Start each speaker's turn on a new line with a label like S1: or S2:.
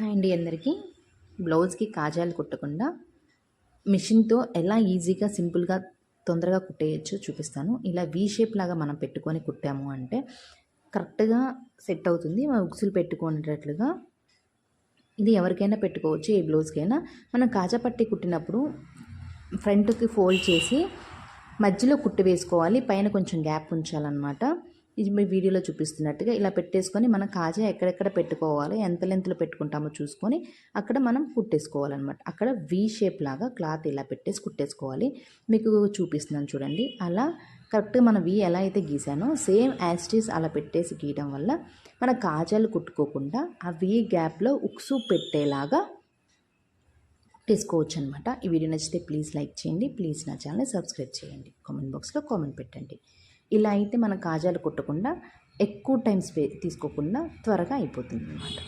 S1: Hi అండి అందరికీ. బ్లౌజ్కి కాజాలు కుట్టకుండా మిషన్తో ఎలా ఈజీగా సింపుల్గా తొందరగా కుట్టేయచ్చో చూపిస్తాను. ఇలా వీ షేప్ లాగా మనం పెట్టుకొని కుట్టాము అంటే కరెక్ట్గా సెట్ అవుతుంది. మనం ఉక్సులు పెట్టుకునేటట్లుగా ఇది ఎవరికైనా పెట్టుకోవచ్చు ఏ బ్లౌజ్కైనా. మనం కాజా పట్టి కుట్టినప్పుడు ఫ్రంట్కి ఫోల్డ్ చేసి మధ్యలో కుట్టి వేసుకోవాలి. పైన కొంచెం గ్యాప్ ఉంచాలన్నమాట. ఇది మీ వీడియోలో చూపిస్తున్నట్టుగా ఇలా పెట్టేసుకొని మనం కాజా ఎక్కడెక్కడ పెట్టుకోవాలి ఎంత లెంత్లో పెట్టుకుంటామో చూసుకొని అక్కడ మనం కుట్టేసుకోవాలన్నమాట. అక్కడ వీ షేప్ లాగా క్లాత్ ఇలా పెట్టేసి కుట్టేసుకోవాలి. మీకు చూపిస్తున్నాను చూడండి. అలా కరెక్ట్గా మన వీ ఎలా అయితే గీసానో సేమ్ యాస్టీస్ అలా పెట్టేసి గీయడం వల్ల మన కాజాలు కుట్టుకోకుండా ఆ వీ గ్యాప్లో ఉక్సు పెట్టేలాగా తీసుకోవచ్చు అనమాట ఈ వీడియో నచ్చితే ప్లీజ్ లైక్ చేయండి. ప్లీజ్ నా ఛానల్ని సబ్స్క్రైబ్ చేయండి. కామెంట్ బాక్స్లో కామెంట్ పెట్టండి. ఇలా అయితే మన కాజాలు కుట్టకుండా ఎక్కువ టైం స్పే తీసుకోకుండా త్వరగా అయిపోతుంది అన్నమాట